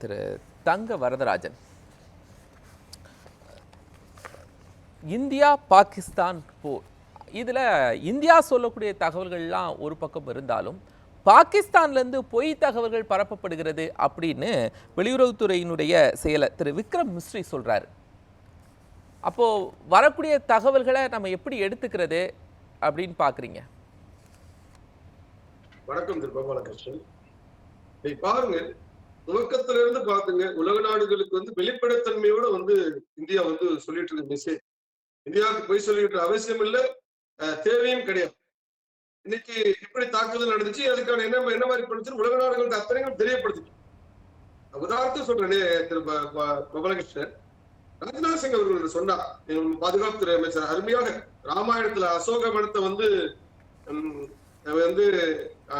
திரு தங்க வரதராஜன். இந்தியா பாகிஸ்தான் போர் இதில் இந்தியா சொல்லக்கூடிய தகவல்கள்லாம் ஒரு பக்கம் இருந்தாலும் பாகிஸ்தான்லேருந்து பொய் தகவல்கள் பரப்பப்படுகிறது அப்படின்னு வெளியுறவுத்துறையினுடைய செயலர் திரு விக்ரம் மிஸ்ரி சொல்றாரு. அப்போ வரக்கூடிய தகவல்களை நம்ம எப்படி எடுத்துக்கிறது அப்படின்னு பார்க்குறீங்க வணக்கம் திரு கோபாலகிருஷ்ணன். பாருங்கள் துவக்கத்துல இருந்து பாத்துங்க உலக நாடுகளுக்கு வந்து வெளிப்படைத்தன்மையோட வந்து இந்தியா வந்து சொல்லிட்டு இருக்க மெசேஜ் இந்தியாவுக்கு போய் சொல்லிட்டு அவசியம் இல்லை தேவையும் கிடையாது. இன்னைக்கு இப்படி தாக்குதல் நடந்துச்சு அதுக்கான என்ன என்ன மாதிரி பண்ணுச்சு உலக நாடுகளுக்கு அத்தனையும் தெரியப்படுத்து உதாரணத்துக்கு சொல்றேனே திரு ப- கோபாலகிருஷ்ணன். ராஜ்நாத் சிங் அவர்கள் சொன்னார். பாதுகாப்புத்துறை அமைச்சர் அருமையாக ராமாயணத்துல அசோக மனத்தை வந்து உம், வந்து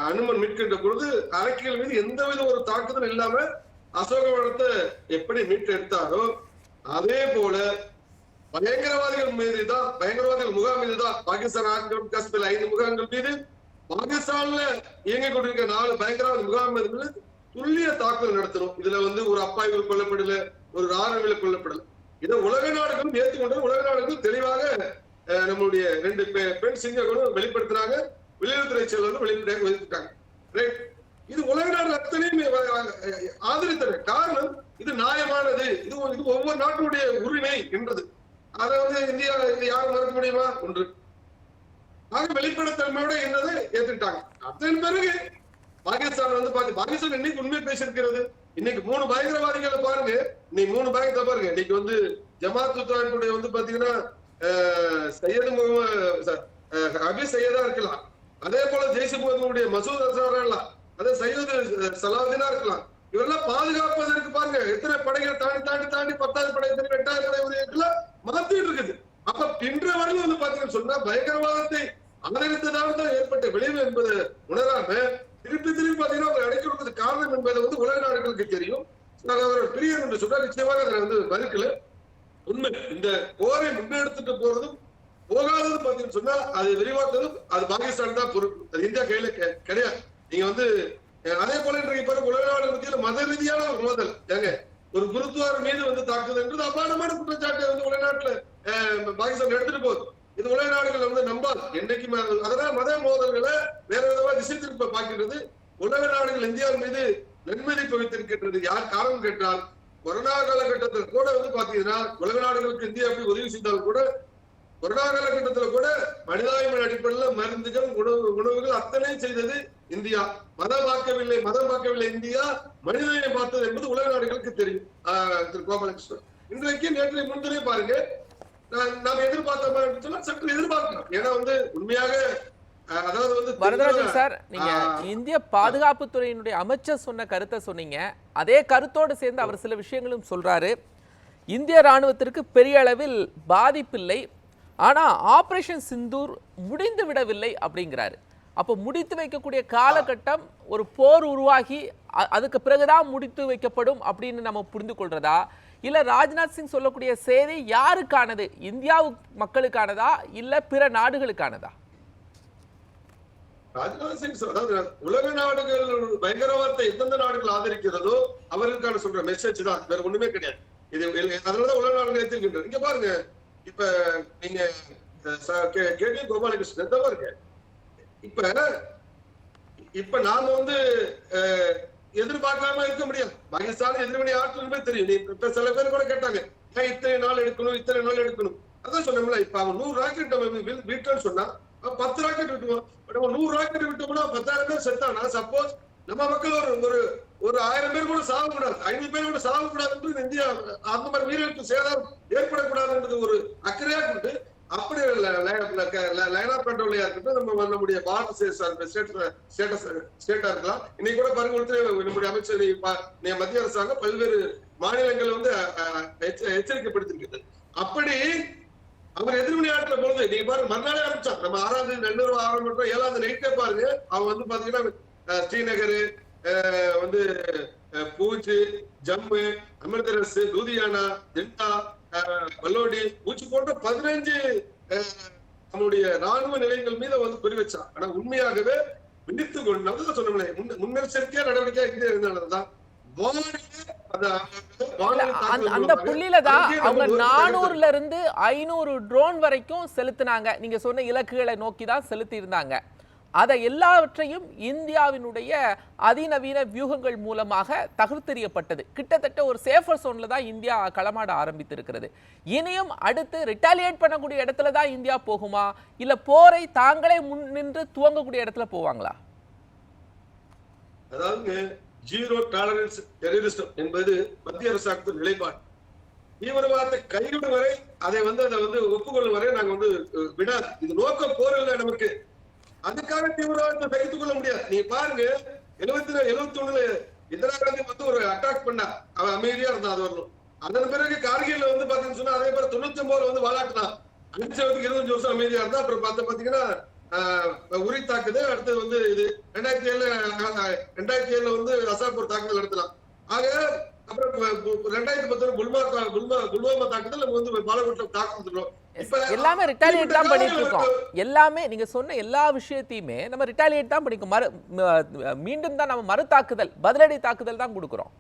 அனுமன் மீட்கின்ற பொழுது அரக்கியல் மீது எந்தவித ஒரு தாக்குதல் இல்லாம அசோகவனத்தை எப்படி மீட்டு எடுத்தாரோ அதே போல பயங்கரவாதிகள் மீது தான் பயங்கரவாதிகள் முகாம் மீது தான் பாகிஸ்தான் ஆக்கிரமிப்பு காஷ்மீர் ஐந்து முகாம்கள் மீது பாகிஸ்தான்ல இயங்கிக் கொண்டிருக்கிற நாலு பயங்கரவாத முகாம் மீது துல்லிய தாக்குதல் நடத்தணும். இதுல வந்து ஒரு அப்பாய்கள் கொல்லப்படல ஒரு ராணுவ கொல்லப்படல. இதை உலக நாடுகளும் ஏற்றுக்கொண்டு உலக நாடுகள் தெளிவாக அஹ், நம்மளுடைய ரெண்டு பெண் சிங்கங்களும் வெளிப்படுத்தினாங்க. வெளியுறவுத்துறை செயலர் வெளிப்படையாக வெளியிட்டாங்க. ரைட் இது உலக நாடு அத்தனையும் அஹ், ஆதரித்தன காரணம் இது நியாயமானது. இது இது ஒவ்வொரு நாட்டினுடைய உரிமை என்றது. அதை வந்து இந்தியா இது யாரும் மறுக்க முடியுமா? ஒன்று. ஆக வெளிப்படைத்தன்மையோட என்னதை ஏத்துக்கிட்டாங்க. அதன் பிறகு பாகிஸ்தான் வந்து பாத்து பாகிஸ்தான் இன்னைக்கு உண்மை பேசியிருக்கிறது. இன்னைக்கு மூணு பயங்கரவாதிகளை பாருங்க. இன்னைக்கு மூணு பயங்கரத்தை பாருங்க. இன்னைக்கு வந்து ஜமாத் உத்தரவாதிகளுடைய வந்து பாத்தீங்கன்னா அஹ், சையது முகமது அபி சையதா இருக்கலாம். அதே போல ஜெய்சி முகமதுடைய மசூத் அசாரா இருக்கலாம் அதே சையது சலாவுதீனா இருக்கலாம். இவரெல்லாம் பாதுகாப்பதற்கு பாருங்க எத்தனை படைகள் தாண்டி தாண்டி தாண்டி பத்தாவது படை எத்தனை எட்டாவது படை உதவியெல்லாம் மாத்திட்டு இருக்குது. அப்ப இன்று வரையும் வந்து பாத்தீங்கன்னு சொன்னா பயங்கரவாதத்தை ஆதரித்ததால் தான் ஏற்பட்ட விளைவு என்பதை உணராம திருப்பி திருப்பி பாத்தீங்கன்னா அவங்க அடைக்க கொடுத்தது காரணம் என்பது வந்து உலக நாடுகளுக்கு தெரியும். நான் அவர் பிரியர் என்று சொன்னா நிச்சயமாக அதை வந்து மறுக்கல உண்மை இந்த போரை முன்னெடுத்துட்டு போறதும் போகாதது பாத்தீங்கன்னு சொன்னா அது விரிவாக்குறதும் அது பாகிஸ்தான் தான் பொறுப்பு அது இந்தியா கையில கிடையாது. நீங்க வந்து அதே போல இன்றைக்கு உலக நாடு மத்தியில மத ரீதியான ஒரு மோதல். ஏங்க ஒரு குருத்துவார் மீது வந்து தாக்குதல் என்றது அபாரமான குற்றச்சாட்டை வந்து உலக நாட்டுல பாகிஸ்தான் எடுத்துட்டு போகுது. இது உலக நாடுகள் வந்து நம்பாது. என்னைக்குமே அதனால மத மோதல்களை வேற விதமா திசை திருப்ப பார்க்கிறது உலக நாடுகள் இந்தியா மீது நன்மதிப்பு வைத்திருக்கின்றது யார் காரணம் கேட்டால் கொரோனா காலகட்டத்தில் கூட வந்து பாத்தீங்கன்னா உலக நாடுகளுக்கு இந்தியா போய் உதவி செய்தால் கூட கொரோனா காலகட்டத்தில் கூட மனிதாபிமான அடிப்படையில் மருந்துகள் உணவு உணவுகள் அத்தனை செய்தது இந்தியா. மதம் பார்க்கவில்லை மதம் பார்க்கவில்லை. இந்தியா மனிதனை பார்த்தது என்பது உலக நாடுகளுக்கு தெரியும். திரு கோபாலகிருஷ்ணன். இன்றைக்கு நேற்று முன்தினே பாருங்க. நாம் எதிர்பார்த்த மாதிரி சொன்னா சற்று எதிர்பார்க்கிறோம் ஏன்னா வந்து உண்மையாக ஆஹ் அதாவது வந்து வரதராஜன் சார் நீங்க. இந்திய பாதுகாப்புத்துறையினுடைய அமைச்சர் சொன்ன கருத்தை சொன்னீங்க. அதே கருத்தோடு சேர்ந்து அவர் சில விஷயங்களும் சொல்றாரு. இந்திய ராணுவத்திற்கு பெரிய அளவில் பாதிப்பில்லை. ஆனால் ஆப்ரேஷன் சிந்தூர் முடிந்து விடவில்லை அப்படிங்கிறாரு. அப்போ முடித்து வைக்கக்கூடிய காலகட்டம் ஒரு போர் உருவாகி அதுக்கு பிறகுதான் முடித்து வைக்கப்படும் அப்படின்னு நம்ம புரிந்து கொள்றதா? இல்லை ராஜ்நாத் சிங் சொல்லக்கூடிய செய்தி யாருக்கானது? இந்தியா மக்களுக்கானதா? இல்லை பிற நாடுகளுக்கானதா? ராஜ்நாத் சிங் அதாவது உலக நாடுகள் பயங்கரவாதத்தை எந்தெந்த நாடுகள் ஆதரிக்கிறதோ அவர்களுக்கான சொல்ற மெசேஜ் தான். வேற ஒண்ணுமே கிடையாது. இது அதனாலதான் உலக நாடுகள் எடுத்துக்கின்றோம் இங்க பாருங்க இப்ப நீங்க கே- கேள்வி கோபாலகிருஷ்ணன் தான் பாருங்க. இப்ப இப்ப நாம வந்து எதிர்பார்க்காம இருக்க முடியாது. பாகிஸ்தான் எதிர்வினை ஆற்றலுமே தெரியும். நீ இப்ப சில பேர் கூட கேட்டாங்க ஏன் இத்தனை நாள் எடுக்கணும் இத்தனை நாள் எடுக்கணும். அதான் சொன்னோம்ல இப்ப அவன் நூறு ராக்கெட் நம்ம வி- சொன்னா பத்து ராக்கெட் விட்டுவோம் நம்ம நூறு ராக்கெட் விட்டோம்னா பத்தாயிரம் பேர் செத்தானா? சப்போஸ் நம்ம மக்கள் ஒரு ஒரு ஒரு ஆயிரம் பேர் கூட சாகக்கூடாது. ஐநூறு பேர் கூட சாகக்கூடாதுன்றது இந்தியா அந்த மாதிரி உயிரிழப்பு சேதம் ஏற்படக்கூடாதுன்றது ஒரு அக்கறையா கொண்டு அப்படி லைனா பெட்ரோலியா இருக்கட்டும் நம்ம நம்முடைய பாரத ஸ்டேட்டஸ் ஸ்டேட்டா இருக்கலாம். இன்னைக்கு கூட பாருங்க நம்முடைய அமைச்சர் நீ பா- நீ மத்திய அரசாங்கம் பல்வேறு மாநிலங்கள் வந்து எச்சரிக்கைப்படுத்திருக்கிறது. அப்படி அவர் எதிர்மணி ஆற்றுற பொழுது நீங்க பாருங்க மறுநாளே ஆரம்பிச்சான் நம்ம ஆறாம் தேதி ரெண்டு ரூபா ஆரம்பிச்சோம் ஏழாம் தேதி நைட்டே பாருங்க அவன் வந்து பாத்தீங்கன்னா அஹ், ஸ்ரீநகர் வந்து பூஜ் ஜம்மு அமிர்தரஸ் லூதியானா டெல்டா பல்லோடி பூச்சி போன்ற பதினைஞ்சு நம்முடைய ராணுவ நிலையங்கள் மீது வந்து குறி வச்சான் ஆனா உண்மையாகவே விழித்து கொண்டு நம்ம சொன்னோம்ல முன் முன்னெச்சரிக்கையா நடவடிக்கையா இங்கே இருந்ததுதான் அந்த புள்ளியில தான் அவங்க நானூறுல இருந்து ஐநூறு ட்ரோன் வரைக்கும் செலுத்தினாங்க. நீங்க சொன்ன இலக்குகளை நோக்கி தான் செலுத்தி இருந்தாங்க. அதை எல்லாவற்றையும் இந்தியாவினுடைய அதிநவீன வியூகங்கள் மூலமாக தகர்த்தெறியப்பட்டது கிட்டத்தட்ட ஒரு சேஃபர் சோன்ல தான் இந்தியா களமாட ஆரம்பித்திருக்கிறது. இனியும் அடுத்து ரிட்டாலியேட் பண்ணக்கூடிய இடத்துல தான் இந்தியா போகுமா? இல்ல போரை தாங்களே முன் நின்று துவங்கக்கூடிய இடத்துல போவாங்களா? அதாவது ஜீரோ டாலரன்ஸ் டெரரிசம் என்பது மத்திய அரசாங்கத்தின் நிலைப்பாடு. தீவிரவாதத்தை கைவிடும் வரை அதை வந்து அதை வந்து ஒப்புக்கொள்ளும் வரை நாங்க வந்து விடாது. இது நோக்கம் போர் இல்லை நமக்கு அதுக்காக தீவிரவாதத்தை சகித்துக் கொள்ள முடியாது. நீ பாருங்க எழுபத்தி எழுபத்தி ஒண்ணுல இந்திரா காந்தி வந்து ஒரு அட்டாக் பண்ணா. அவன் அமைதியா இருந்தான் அது வரணும். அதன் பிறகு கார்கில் வந்து பாத்தீங்கன்னு சொன்னா அதே மாதிரி தொண்ணூத்தி ஒன்பதுல வந்து வாலாட்டினான் அஞ்சவத்துக்கு இருபத்தஞ்சு வருஷம் அமைதியா இருந்தா அப்புறம் பார்த்த பாத்தீங்கன்னா ஆஹ், உரி தாக்குது அடுத்தது வந்து இது. ரெண்டாயிரத்தி ஏழுல ரெண்டாயிரத்தி ஏழுல வந்து அசாப்பூர் தாக்குதல் நடத்தலாம். ஆக அப்புறம் ரெண்டாயிரத்தி பத்துல புல்மா தா- புல்மா புல்வாமா தாக்குதல் நம்ம வந்து பாலகோட்டில் தாக்குதல் இப்ப எல்லாமே ரிட்டாலியேட் தான் பண்ணிட்டு இருக்கோம். எல்லாமே நீங்க சொன்ன எல்லா விஷயத்தையுமே நம்ம ரிட்டாலியேட் தான் பண்ணிக்கோம். மறு மீண்டும் தான் நம்ம மறு தாக்குதல் பதிலடி தாக்குதல் தான் கொடுக்குறோம்.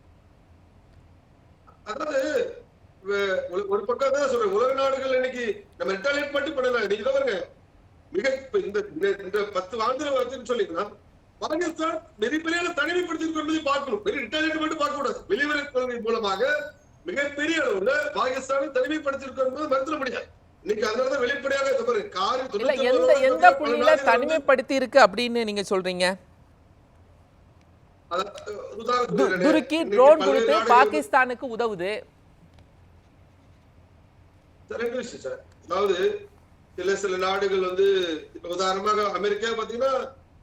ஒரு- பக்கம் தான் சொல்றேன். உலக நாடுகள் இன்னைக்கு நம்ம ரிட்டாலியேட் மட்டும் பண்ணல. இன்னைக்கு பாருங்க. மிக இந்த இந்த- பத்து ஆண்டுல வச்சுன்னு சொல்லிங்கன்னா பாகிஸ்தான் மிகப்பெரிய தனிமைப்படுத்தி கொண்டு பார்க்கணும். பெரிய ரிட்டாலியேட் மட்டும் பார்க்க கூடாது. வெளிவரை கொள்கை மூலமாக மிகப்பெரிய அளவுல பாகிஸ்தானை தனிமைப்படுத்திருக்கோம் மறுத்துட முடியாது இன்னைக்கு அதனாலதான் வெளிப்படையாக எந்த எந்த புள்ளியில தனிமைப்படுத்தி இருக்கு அப்படின்னு நீங்க சொல்றீங்க? அதாவது, துருக்கி ட்ரோன் கொடுத்து பாகிஸ்தானுக்கு உதவுது. அதாவது சில சில நாடுகள் வந்து இப்ப உதாரணமாக அமெரிக்கா பாத்தீங்கன்னா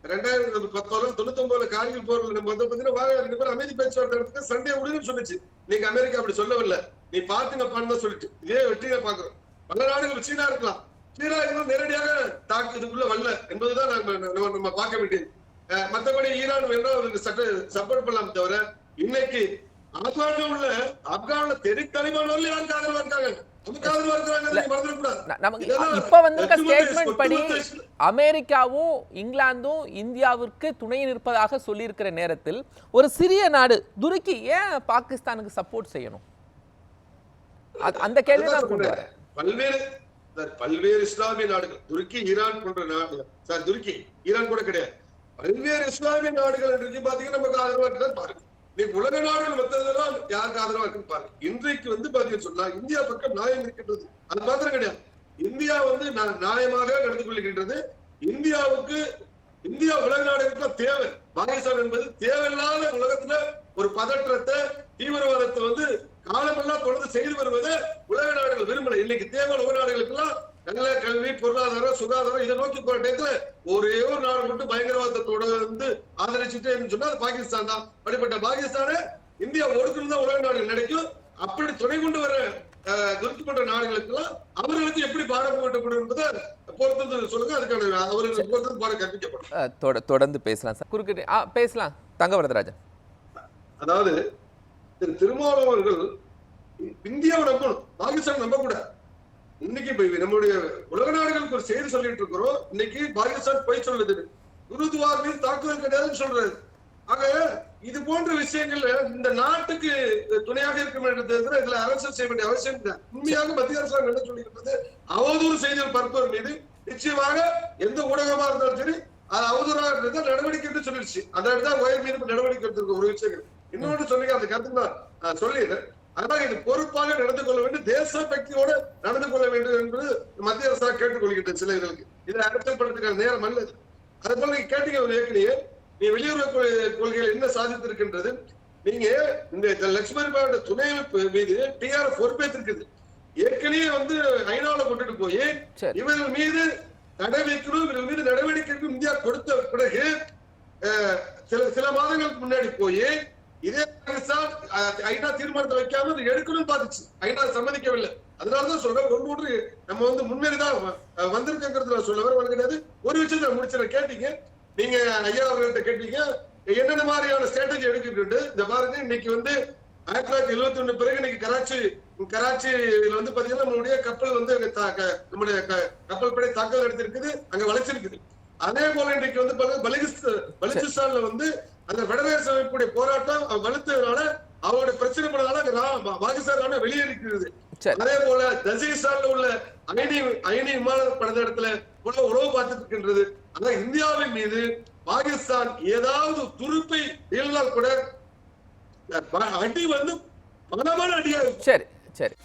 ரெண்டாயிரத்தி பத்தொன்பது தொண்ணூத்தி ஒன்பதுல கார்கில் போர்ல நம்ம வந்து பாத்தீங்கன்னா ரெண்டு பேரும் அமைதி பேச்சுவார்த்தை நடத்துக்க சண்டே விடுன்னு சொல்லுச்சு. நீங்க அமெரிக்கா அப்படி சொல்லவில்லை. நீ பாத்துங்கப்பான்னு தான் சொல்லிட்டு இதே வெற்றியை பாக்குறோம் பல நாடுகள் சீனா இருக்கலாம். சீனா இன்னும் நேரடியாக தாக்கு இதுக்குள்ள வரல என்பதுதான் நம்ம நம்ம- பார்க்க வேண்டியது. மத்தபடி ஈரான் வேணா அவருக்கு சட்ட சப்போர்ட் பண்ணலாம் தவிர இன்னைக்கு ஆப்கான்ல உள்ள ஆப்கான்ல தெரி தலிபான் யாருக்கு ஆதரவா இருக்காங்க இப்ப வந்திருக்க ஸ்டேட்மெண்ட் படி அமெரிக்காவும் இங்கிலாந்தும் இந்தியாவிற்கு துணை நிற்பதாக சொல்லியிருக்கிற நேரத்தில் ஒரு சிறிய நாடு துருக்கி ஏன் பாகிஸ்தானுக்கு சப்போர்ட் செய்யணும்? அந்த கேள்வி தான் பல்வேறு சார், பல்வேறு இஸ்லாமிய நாடுகள் துருக்கி ஈரான் போன்ற நாடு சார் துருக்கி ஈரான் கூட கிடையாது. பல்வேறு இஸ்லாமிய நாடுகள் என்று பாத்தீங்கன்னா நமக்கு ஆதரவா இருக்குன்னு பாருங்க. நீங்க உலக நாடுகள் மற்றதெல்லாம் யாருக்கு ஆதரவா இருக்குன்னு பாருங்க. இன்றைக்கு வந்து பாத்தீங்கன்னு சொன்னா இந்தியா பக்கம் நியாயம் இருக்கின்றது. அது மாத்திரம் கிடையாது. இந்தியா வந்து நியாயமாக நடந்து கொள்கின்றது இந்தியாவுக்கு இந்தியா உலக நாடுகளுக்கு தேவை. பாகிஸ்தான் என்பது தேவையில்லாத உலகத்துல ஒரு பதற்றத்தை தீவிரவாதத்தை வந்து காலமெல்லாம் தொடர்ந்து செய்து வருவதை உலக நாடுகள் விரும்பல. இன்னைக்கு தேவை உலக நாடுகளுக்கெல்லாம் நல்ல கல்வி பொருளாதாரம் சுகாதாரம் இதை நோக்கி போற டயத்துல ஒரே ஒரு நாடு மட்டும் பயங்கரவாதத்தோட வந்து ஆதரிச்சுட்டே சொன்னா அது பாகிஸ்தான் தான். அப்படிப்பட்ட பாகிஸ்தானை இந்தியா ஒடுக்கணும் தான் உலக நாடுகள் நினைக்கும். அப்படி துணை கொண்டு வர துருக்கப்பட்ட நாடுகளுக்கெல்லாம் அவர்களுக்கு எப்படி பாடம் போட்டப்படும் என்பதை பொறுத்தது சொல்லுங்க. அதுக்கான அவர்களுக்கு பொறுத்தது பாடம் கற்பிக்கப்படும். தொடர்ந்து பேசலாம் சார். குறுக்கிட்டு பேசலாம். தங்கவரதராஜன். அதாவது திரு திருமாவளவன் அவர்கள் இந்தியாவை நம்பணும் பாகிஸ்தான் நம்ப கூடாது இன்னைக்கு இப்ப நம்முடைய உலக நாடுகளுக்கு ஒரு செய்தி சொல்லிட்டு இருக்கிறோம். இன்னைக்கு பாகிஸ்தான் போய் சொல்லுது. குருத்வார் மீது தாக்குதல் கிடையாதுன்னு சொல்றாரு. ஆக இது போன்ற விஷயங்கள்ல இந்த நாட்டுக்கு துணையாக இருக்க வேண்டியது இதுல அரசு செய்ய வேண்டிய அவசியம் இல்லை. உண்மையாக மத்திய அரசாங்கம் என்ன சொல்லியிருப்பது அவதூறு செய்திகள் பரப்புவர் மீது. நிச்சயமாக எந்த ஊடகமா இருந்தாலும் சரி அது அவதூறாக இருந்தால் நடவடிக்கை எடுத்து சொல்லிடுச்சு அதை எடுத்தா உயர் மீது நடவடிக்கை எடுத்திருக்க ஒரு விஷயங்கள். இன்னொன்று சொன்னீங்க அந்த கருத்து நான் நான் சொல்லிடுறேன் அதனால இது பொறுப்பாக நடந்து கொள்ள வேண்டும் தேசபக்தியோட நடந்து கொள்ள வேண்டும் என்று மத்திய அரசாங்கம் கேட்டுக்கொள்கின்றது சில இதுகளுக்கு இதை அரசியல் படுத்துக்கிற நேரம் அல்லது அதே போல நீங்க கேட்டீங்க ஒரு ஏற்கனவே நீ வெளியுறவு கொள்கை- கொள்கைகள் என்ன சாதித்திருக்கின்றது? நீங்க இந்த லட்சுமண் பாவோட துணை அமைப்பு மீது டிஆர்எஃப் பொறுப்பேற்றிருக்குது. ஏற்கனவே வந்து ஐநாவில கொண்டுட்டு போய் இவர்கள் மீது தடை வைக்கணும் இவர்கள் மீது நடவடிக்கை எடுக்கணும் இந்தியா கொடுத்த பிறகு சில சில மாதங்களுக்கு முன்னாடி போய் இதே பாகிஸ்தான் ஐநா தீர்மானத்தை வைக்காம எடுக்கணும்னு பார்த்துச்சு. ஐநா சம்மதிக்கவில்லை. அதனாலதான் சொல்றேன் ஒன்று ஒன்று நம்ம வந்து முன்னேறிதான் அஹ், சொல்ல வர கிடையாது. ஒரு விஷயத்த முடிச்சு கேட்டீங்க. நீங்க ஐயா அவர்கிட்ட கேட்டீங்க. என்னென்ன மாதிரியான ஸ்ட்ராட்டஜி எடுக்கிட்டு இந்த பாருங்க இன்னைக்கு வந்து ஆயிரத்தி தொள்ளாயிரத்தி எழுபத்தி ஒண்ணு பிறகு இன்னைக்கு கராச்சி கராச்சியில வந்து பாத்தீங்கன்னா நம்மளுடைய கப்பல் வந்து நம்முடைய க- கப்பல் படை தாக்குதல் நடத்திருக்குது. அங்க வளைச்சிருக்குது அதே போல இன்னைக்கு வந்து பாத்தீங்கன்னா பலுகிஸ்த- வந்து அந்த ஃபெடரேஷன் அமைப்புடைய போராட்டம் வலுத்ததுனால அவரோட பிரச்சனை பண்ணதால பாகிஸ்தான் வெளியேறிக்கிறது. அதே போல தஜிகிஸ்தான்ல உள்ள அயனி அயனி விமானம் பறந்த இடத்துல உள்ள உறவு பார்த்துட்டு இருக்கின்றது. ஆனா இந்தியாவின் மீது பாகிஸ்தான் ஏதாவது துருப்பை வீழ்ந்தால் கூட அடி வந்து பலமான அடியா சரி சரி.